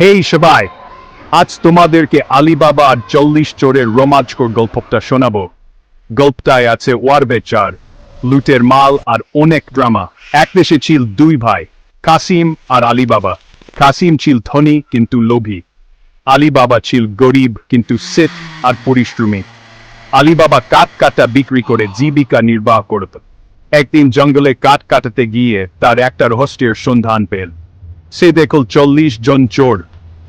হেই সবাই, আজ তোমাদেরকে আলিবাবা আর চল্লিশ চোরের রোমাঞ্চকর গল্পটা শোনাবো। গল্পটায় আছে ওয়ার বেচার, লুটের মাল আর অনেক ড্রামা। এক দেশে ছিল দুই ভাই, কাসিম আর আলিবাবা। কাসিম ছিল ধনী কিন্তু লোভী, আলিবাবা ছিল গরিব কিন্তু সিট আর পরিশ্রমী। আলিবাবা কাঠ কাটা বিক্রি করে জীবিকা নির্বাহ করত। একদিন জঙ্গলে কাঠ কাটাতে গিয়ে তার একটা রহস্যের সন্ধান পেল। সে দেখল চল্লিশ জন চোর।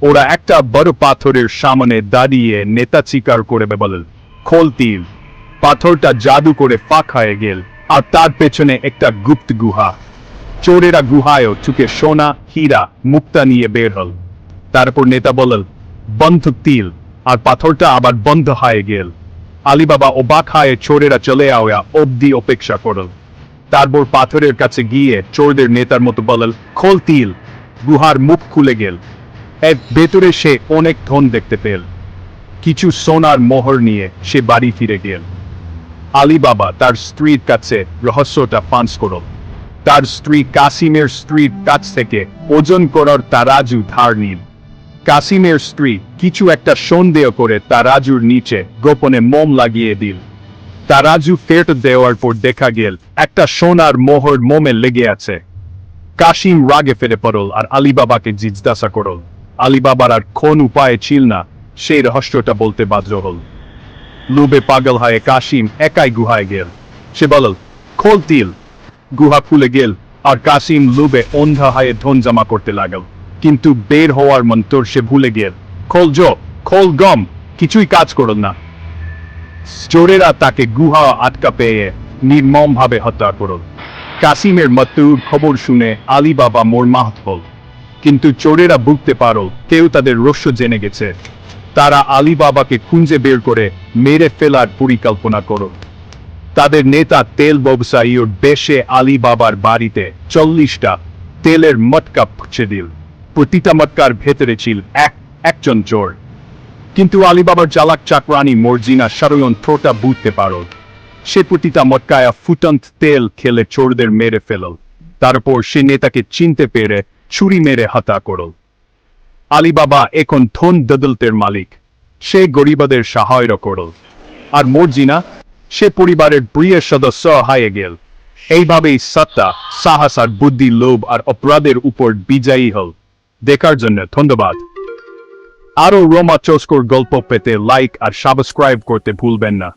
ওরা একটা বড় পাথরের সামনে দাঁড়িয়ে নেতা চিকার করে বলেন খোল তিল পাথরটা জাদু করে ফাঁক হয়ে গেল, আর তার পেছনে একটা গুপ্ত গুহা। চোরেরা গুহায়ও চুকে সোনা, হীরা, মুক্তা নিয়ে বের হল। তারপর নেতা বলল, বন্ধ তিল আর পাথরটা আবার বন্ধ হয়ে গেল। আলিবাবা অবাক হয়ে চোরেরা চলে আওয়া অবধি অপেক্ষা করল। তারপর পাথরের কাছে গিয়ে চোরদের নেতার মতো বলল, খোল তিল গুহার মুখ খুলে গেল। এর ভেতরে সে অনেক ধন দেখতে পেল। কিছু সোনার মোহর নিয়ে সে বাড়ি ফিরে গেল। আলিবাবা তার স্ত্রীর কাছে রহস্যটা পাঁচ করল। তার স্ত্রী কাসিমের স্ত্রীর কাছ থেকে ওজন করার তারাজু ধার নিল। কাসিমের স্ত্রী কিছু একটা সন্দেহ করে তারাজুর নিচে গোপনে মোম লাগিয়ে দিল। তারাজু ফেরত দেওয়ার পর দেখা গেল, একটা সোনার মোহর মোমে লেগে আছে। কাসিম রাগে ফেরে পড়ল আর আলিবাবাকে জিজ্ঞাসা করল, আলিবাবার আর কোন উপায় ছিল না? সেই রহস্যটা বলতে বাধ্য হল। লুবে পাগল হয়ে কাসিম একাই গুহায় গেল। সে বলল, খোল তিল। গুহা খুলে গেল আর কাসিম লুবে অন্ধা হয়ে ধন জমা করতে লাগল। কিন্তু বের হওয়ার মন্তর সে ভুলে গেল। খোল জো, খোল গম, কিছুই কাজ করল না। চোরেরা তাকে গুহা আটকা পেয়ে নির্মম ভাবে হত্যা করল। কাসিমের মৃত্যুর খবর শুনে আলিবাবা মোরমাহত হল। কিন্তু চোরেরা বুঝতে পারল, কেউ তাদের রহস্য জেনে গেছে। তারা আলিবাবাকে খুঁজে বের করে মেরে ফেলার পরিকল্পনা করল। তাদের নেতা তেল ব্যবসায়ীর বেশে আলিবাবার বাড়িতে চল্লিশটা তেলের মটকা পুছে দিল। প্রতিটা মটকার ভেতরে ছিল এক, একজন চোর। কিন্তু আলিবাবার চালাক চাকরানি মর্জিনা ষড়যন্ত্রটা বুঝতে পারল। সে প্রতিটা মটকায়া ফুটন্ত তেল খেলে চোরদের মেরে ফেলল। তারপর সে নেতাকে চিনতে পেরে ছুরি মেরে হত্যা করল। আলিবাবা এখন ধন দদলতের মালিক। সে গরিবদের সহায়তা করল। আর মর্জিনা, সে পরিবারের প্রিয় সদস্য হয়ে গেল। এইভাবেই সত্তা, সাহস আর বুদ্ধি, লোভ আর অপরাধের উপর বিজয়ী হল। দেখার জন্য ধন্যবাদ। আরও রোমাচস্কর গল্প পেতে লাইক আর সাবস্ক্রাইব করতে ভুলবেন না।